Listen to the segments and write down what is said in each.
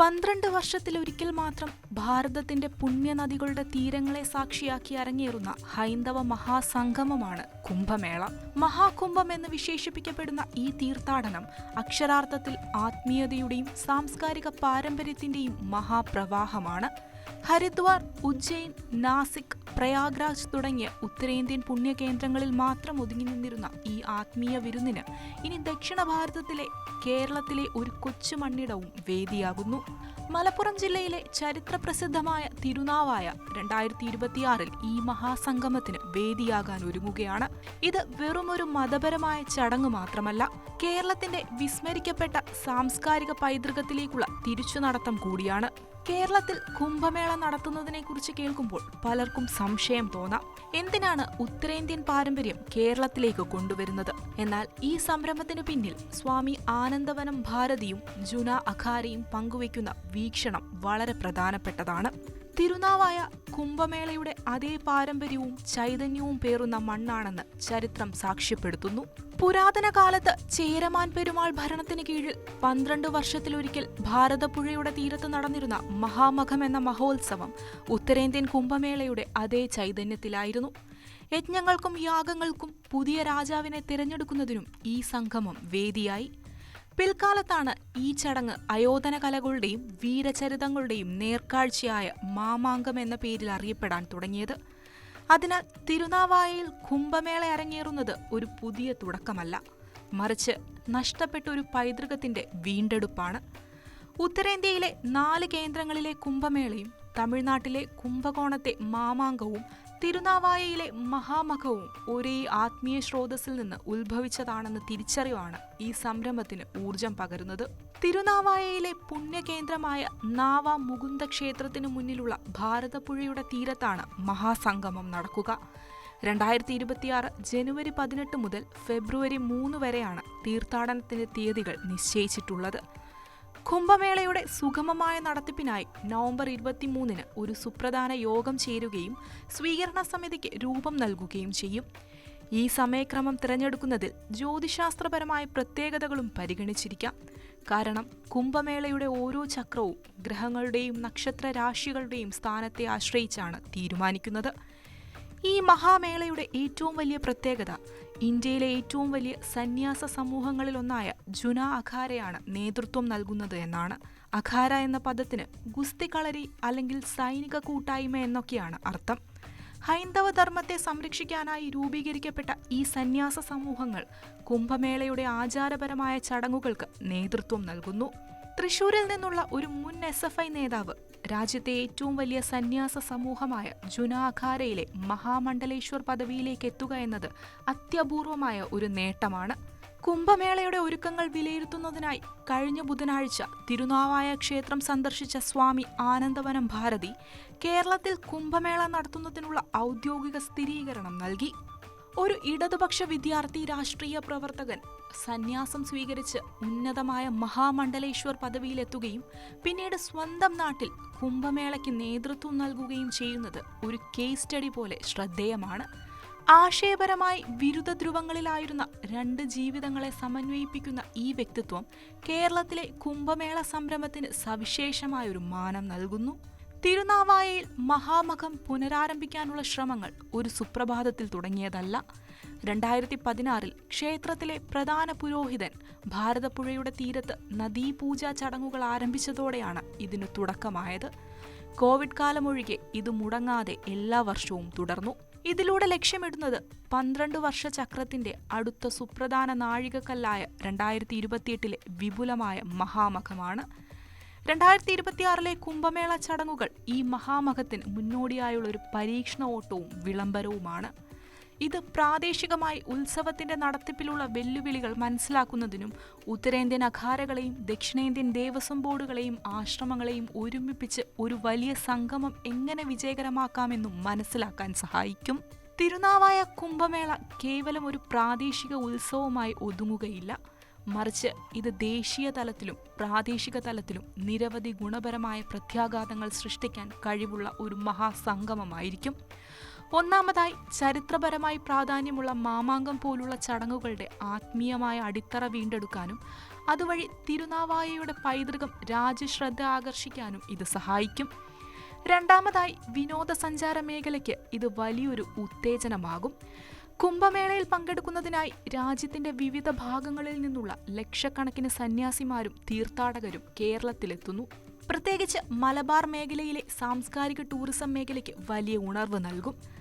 പന്ത്രണ്ട് വർഷത്തിലൊരിക്കൽ മാത്രം ഭാരതത്തിന്റെ പുണ്യനദികളുടെ തീരങ്ങളെ സാക്ഷിയാക്കി അരങ്ങേറുന്ന ഹൈന്ദവ മഹാസംഗമമാണ് കുംഭമേള. മഹാകുംഭം എന്ന് വിശേഷിപ്പിക്കപ്പെടുന്ന ഈ തീർത്ഥാടനം അക്ഷരാർത്ഥത്തിൽ ആത്മീയതയുടെയും സാംസ്കാരിക പാരമ്പര്യത്തിന്റെയും മഹാപ്രവാഹമാണ്. ഹരിദ്വാർ ഉജ്ജയിൻ നാസിക് പ്രയാഗ്രാജ് തുടങ്ങിയ ഉത്തരേന്ത്യൻ പുണ്യകേന്ദ്രങ്ങളിൽ മാത്രം ഒതുങ്ങി നിന്നിരുന്ന ഈ ആത്മീയ വിരുന്നിന് ഇനി ദക്ഷിണ ഭാരതത്തിലെ കേരളത്തിലെ ഒരു കൊച്ചു മണ്ണിടവും വേദിയാകുന്നു. മലപ്പുറം ജില്ലയിലെ ചരിത്രപ്രസിദ്ധമായ തിരുനാവായ രണ്ടായിരത്തി ഇരുപത്തിയാറിൽ ഈ മഹാസംഗമത്തിന് വേദിയാകാൻ ഒരുങ്ങുകയാണ്. ഇത് വെറുമൊരു മതപരമായ ചടങ്ങ് മാത്രമല്ല കേരളത്തിന്റെ വിസ്മരിക്കപ്പെട്ട സാംസ്കാരിക പൈതൃകത്തിലേക്കുള്ള തിരിച്ചുനടത്തം കൂടിയാണ്. കേരളത്തിൽ കുംഭമേള നടത്തുന്നതിനെ കുറിച്ച് കേൾക്കുമ്പോൾ പലർക്കും സംശയം തോന്നാം. എന്തിനാണ് ഉത്തരേന്ത്യൻ പാരമ്പര്യം കേരളത്തിലേക്ക് കൊണ്ടുവരുന്നത്? എന്നാൽ ഈ സംരംഭത്തിന് പിന്നിൽ സ്വാമി ആനന്ദവനം ഭാരതിയും ജുന അഖാരയും പങ്കുവയ്ക്കുന്ന വീക്ഷണം വളരെ പ്രധാനപ്പെട്ടതാണ്. തിരുനാവായ കുംഭമേളയുടെ അതേ പാരമ്പര്യവും ചൈതന്യവും പേറുന്ന മണ്ണാണെന്ന് ചരിത്രം സാക്ഷ്യപ്പെടുത്തുന്നു. പുരാതന കാലത്ത് ചേരമാൻ പെരുമാൾ ഭരണത്തിന് കീഴിൽ പന്ത്രണ്ട് വർഷത്തിലൊരിക്കൽ ഭാരതപ്പുഴയുടെ തീരത്ത് നടന്നിരുന്ന മഹാമഖം എന്ന മഹോത്സവം ഉത്തരേന്ത്യൻ കുംഭമേളയുടെ അതേ ചൈതന്യത്തിലായിരുന്നു. യജ്ഞങ്ങൾക്കും യാഗങ്ങൾക്കും പുതിയ രാജാവിനെ തിരഞ്ഞെടുക്കുന്നതിനും ഈ സംഗമം വേദിയായി. പിൽക്കാലത്താണ് ഈ ചടങ്ങ് അയോധന കലകളുടെയും വീരചരിതങ്ങളുടെയും നേർക്കാഴ്ചയായ മാമാങ്കം എന്ന പേരിൽ അറിയപ്പെടാൻ തുടങ്ങിയത്. അതിനാൽ തിരുനാവായയിൽ കുംഭമേള അരങ്ങേറുന്നത് ഒരു പുതിയ തുടക്കമല്ല. മറിച്ച് നഷ്ടപ്പെട്ട ഒരു പൈതൃകത്തിന്റെ വീണ്ടെടുപ്പാണ്. ഉത്തരേന്ത്യയിലെ നാല് കേന്ദ്രങ്ങളിലെ കുംഭമേളയും തമിഴ്നാട്ടിലെ കുംഭകോണത്തെ മാമാങ്കവും തിരുനാവായയിലെ മഹാമഖവും ഒരേ ആത്മീയ സ്രോതസ്സിൽ നിന്ന് ഉത്ഭവിച്ചതാണെന്ന തിരിച്ചറിവാണ് ഈ സംരംഭത്തിന് ഊർജം പകരുന്നത്. തിരുനാവായയിലെ പുണ്യകേന്ദ്രമായ നാവ മുകുന്ദ ക്ഷേത്രത്തിനു മുന്നിലുള്ള ഭാരതപ്പുഴയുടെ തീരത്താണ് മഹാസംഗമം നടക്കുക. രണ്ടായിരത്തി ഇരുപത്തിയാറ് ജനുവരി പതിനെട്ട് മുതൽ ഫെബ്രുവരി മൂന്ന് വരെയാണ് തീർത്ഥാടനത്തിന്റെ തീയതികൾ നിശ്ചയിച്ചിട്ടുള്ളത്. കുംഭമേളയുടെ സുഗമമായ നടത്തിപ്പിനായി നവംബർ ഇരുപത്തിമൂന്നിന് ഒരു സുപ്രധാന യോഗം ചേരുകയും സ്വീകരണ സമിതിക്ക് രൂപം നൽകുകയും ചെയ്യും. ഈ സമയക്രമം തിരഞ്ഞെടുക്കുന്നതിൽ ജ്യോതിശാസ്ത്രപരമായ പ്രത്യേകതകളും പരിഗണിച്ചിരിക്കാം. കാരണം കുംഭമേളയുടെ ഓരോ ചക്രവും ഗ്രഹങ്ങളുടെയും നക്ഷത്ര രാശികളുടെയും സ്ഥാനത്തെ ആശ്രയിച്ചാണ് തീരുമാനിക്കുന്നത്. ഈ മഹാമേളയുടെ ഏറ്റവും വലിയ പ്രത്യേകത ഇന്ത്യയിലെ ഏറ്റവും വലിയ സന്യാസ സമൂഹങ്ങളിലൊന്നായ ജുന അഖാരയാണ് നേതൃത്വം നൽകുന്നത് എന്നാണ്. അഖാര എന്ന പദത്തിന് ഗുസ്തി കളരി അല്ലെങ്കിൽ സൈനിക കൂട്ടായ്മ എന്നൊക്കെയാണ് അർത്ഥം. ഹൈന്ദവ ധർമ്മത്തെ സംരക്ഷിക്കാനായി രൂപീകരിക്കപ്പെട്ട ഈ സന്യാസ സമൂഹങ്ങൾ കുംഭമേളയുടെ ആചാരപരമായ ചടങ്ങുകൾക്ക് നേതൃത്വം നൽകുന്നു. തൃശൂരിൽ നിന്നുള്ള ഒരു മുൻ എസ് നേതാവ് രാജ്യത്തെ ഏറ്റവും വലിയ സന്യാസ സമൂഹമായ ജുനാഖാരയിലെ മഹാമണ്ഡലേശ്വർ പദവിയിലേക്ക് എത്തുക എന്നത് അത്യപൂർവമായ ഒരു നേട്ടമാണ്. കുംഭമേളയുടെ ഒരുക്കങ്ങൾ വിലയിരുത്തുന്നതിനായി കഴിഞ്ഞ ബുധനാഴ്ച തിരുനാവായ ക്ഷേത്രം സന്ദർശിച്ച സ്വാമി ആനന്ദവനം ഭാരതി കേരളത്തിൽ കുംഭമേള നടത്തുന്നതിനുള്ള ഔദ്യോഗിക സ്ഥിരീകരണം നൽകി. ഒരു ഇടതുപക്ഷ വിദ്യാർത്ഥി രാഷ്ട്രീയ പ്രവർത്തകൻ സന്യാസം സ്വീകരിച്ച് ഉന്നതമായ മഹാമണ്ഡലേശ്വർ പദവിയിലെത്തുകയും പിന്നീട് സ്വന്തം നാട്ടിൽ കുംഭമേളയ്ക്ക് നേതൃത്വം നൽകുകയും ചെയ്യുന്നത് ഒരു കേസ് സ്റ്റഡി പോലെ ശ്രദ്ധേയമാണ്. ആശയപരമായി വിരുദ്ധ ധ്രുവങ്ങളിലായിരുന്ന രണ്ട് ജീവിതങ്ങളെ സമന്വയിപ്പിക്കുന്ന ഈ വ്യക്തിത്വം കേരളത്തിലെ കുംഭമേള സംരംഭത്തിന് സവിശേഷമായൊരു മാനം നൽകുന്നു. തിരുനാവായയിൽ മഹാമഖം പുനരാരംഭിക്കാനുള്ള ശ്രമങ്ങൾ ഒരു സുപ്രഭാതത്തിൽ തുടങ്ങിയതല്ല. രണ്ടായിരത്തി പതിനാറിൽ ക്ഷേത്രത്തിലെ പ്രധാന പുരോഹിതൻ ഭാരതപ്പുഴയുടെ തീരത്ത് നദീപൂജാ ചടങ്ങുകൾ ആരംഭിച്ചതോടെയാണ് ഇതിനു തുടക്കമായത്. കോവിഡ് കാലമൊഴികെ ഇത് മുടങ്ങാതെ എല്ലാ വർഷവും തുടർന്നു. ഇതിലൂടെ ലക്ഷ്യമിടുന്നത് പന്ത്രണ്ട് വർഷ ചക്രത്തിന്റെ അടുത്ത സുപ്രധാന നാഴികക്കല്ലായ രണ്ടായിരത്തി ഇരുപത്തിയെട്ടിലെ വിപുലമായ മഹാമഖമാണ് രണ്ടായിരത്തി ഇരുപത്തിയാറിലെ കുംഭമേള ചടങ്ങുകൾ ഈ മഹാമഖത്തിന് മുന്നോടിയായുള്ള ഒരു പരീക്ഷണ ഓട്ടവും വിളംബരവുമാണ്. ഇത് പ്രാദേശികമായി ഉത്സവത്തിന്റെ നടത്തിപ്പിലുള്ള വെല്ലുവിളികൾ മനസ്സിലാക്കുന്നതിനും ഉത്തരേന്ത്യൻ അഖാരകളെയും ദക്ഷിണേന്ത്യൻ ദേവസ്വം ബോർഡുകളെയും ആശ്രമങ്ങളെയും ഒരുമിപ്പിച്ച് ഒരു വലിയ സംഗമം എങ്ങനെ വിജയകരമാക്കാമെന്നും മനസ്സിലാക്കാൻ സഹായിക്കും. തിരുനാവായ കുംഭമേള കേവലം ഒരു പ്രാദേശിക ഉത്സവമായി ഒതുങ്ങുകയില്ല. മറിച്ച് ഇത് ദേശീയ തലത്തിലും പ്രാദേശിക തലത്തിലും നിരവധി ഗുണപരമായ പ്രത്യാഘാതങ്ങൾ സൃഷ്ടിക്കാൻ കഴിവുള്ള ഒരു മഹാസംഗമമായിരിക്കും. ഒന്നാമതായി ചരിത്രപരമായി പ്രാധാന്യമുള്ള മാമാങ്കം പോലുള്ള ചടങ്ങുകളുടെ ആത്മീയമായ അടിത്തറ വീണ്ടെടുക്കാനും അതുവഴി തിരുനാവായയുടെ പൈതൃകം രാജ്യശ്രദ്ധ ആകർഷിക്കാനും ഇത് സഹായിക്കും. രണ്ടാമതായി വിനോദസഞ്ചാര മേഖലയ്ക്ക് ഇത് വലിയൊരു ഉത്തേജനമാകും. കുംഭമേളയിൽ പങ്കെടുക്കുന്നതിനായി രാജ്യത്തിന്റെ വിവിധ ഭാഗങ്ങളിൽ നിന്നുള്ള ലക്ഷക്കണക്കിന് സന്യാസിമാരും തീർത്ഥാടകരും കേരളത്തിലെത്തുന്നു. പ്രത്യേകിച്ച് മലബാർ മേഖലയിലെ സാംസ്കാരിക ടൂറിസം മേഖലയ്ക്ക് വലിയ ഉണർവ് നൽകും.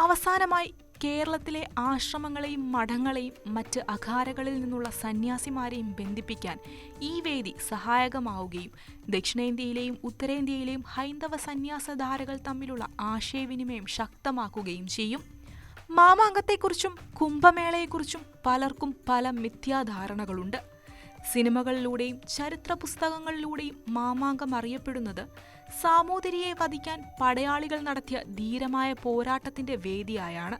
അവസാനമായി കേരളത്തിലെ ആശ്രമങ്ങളെയും മഠങ്ങളെയും മറ്റ് അഖാരകളിൽ നിന്നുള്ള സന്യാസിമാരെയും ബന്ധിപ്പിക്കാൻ ഈ വേദി സഹായകമാവുകയും ദക്ഷിണേന്ത്യയിലെയും ഉത്തരേന്ത്യയിലെയും ഹൈന്ദവ സന്യാസധാരകൾ തമ്മിലുള്ള ആശയവിനിമയം ശക്തമാക്കുകയും ചെയ്യും. മാമാങ്കത്തെക്കുറിച്ചും കുംഭമേളയെക്കുറിച്ചും പലർക്കും പല മിഥ്യാധാരണകളുണ്ട്. സിനിമകളിലൂടെയും ചരിത്ര പുസ്തകങ്ങളിലൂടെയും മാമാങ്കം അറിയപ്പെടുന്നത് സാമൂതിരിയെ വധിക്കാൻ പടയാളികൾ നടത്തിയ ധീരമായ പോരാട്ടത്തിന്റെ വേദിയായാണ്.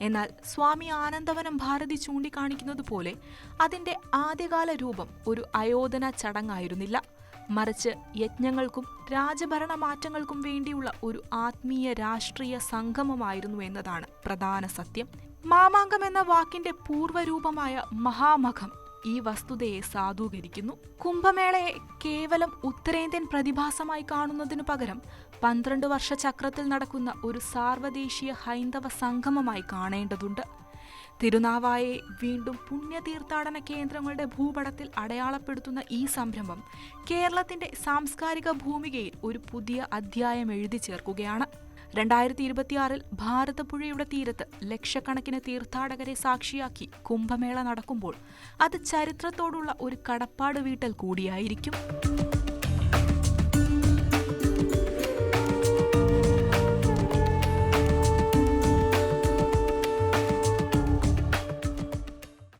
എന്നാൽ സ്വാമി ആനന്ദവനം ഭാരതി ചൂണ്ടിക്കാണിക്കുന്നത് പോലെ അതിന്റെ ആദ്യകാല രൂപം ഒരു അയോധന ചടങ്ങായിരുന്നില്ല. മറിച്ച് യജ്ഞങ്ങൾക്കും രാജഭരണ മാറ്റങ്ങൾക്കും വേണ്ടിയുള്ള ഒരു ആത്മീയ രാഷ്ട്രീയ സംഗമമായിരുന്നു എന്നതാണ് പ്രധാന സത്യം. മാമാങ്കം എന്ന വാക്കിന്റെ പൂർവരൂപമായ മഹാമഖം ഈ വസ്തുതയെ സാധൂകരിക്കുന്നു. കുംഭമേളയെ കേവലം ഉത്തരേന്ത്യൻ പ്രതിഭാസമായി കാണുന്നതിനു പകരം പന്ത്രണ്ട് വർഷ ചക്രത്തിൽ നടക്കുന്ന ഒരു സാർവദേശീയ ഹൈന്ദവ സംഗമമായി കാണേണ്ടതുണ്ട്. തിരുനാവായെ വീണ്ടും പുണ്യതീർത്ഥാടന കേന്ദ്രങ്ങളുടെ ഭൂപടത്തിൽ അടയാളപ്പെടുത്തുന്ന ഈ സംരംഭം കേരളത്തിന്റെ സാംസ്കാരിക ഭൂമികയിൽ ഒരു പുതിയ അധ്യായം എഴുതി ചേർക്കുകയാണ്. രണ്ടായിരത്തി ഇരുപത്തിയാറിൽ ഭാരതപ്പുഴയുടെ തീരത്ത് ലക്ഷക്കണക്കിന് തീർത്ഥാടകരെ സാക്ഷിയാക്കി കുംഭമേള നടക്കുമ്പോൾ അത് ചരിത്രത്തോടുള്ള ഒരു കടപ്പാട് വീട്ടൽ കൂടിയായിരിക്കും.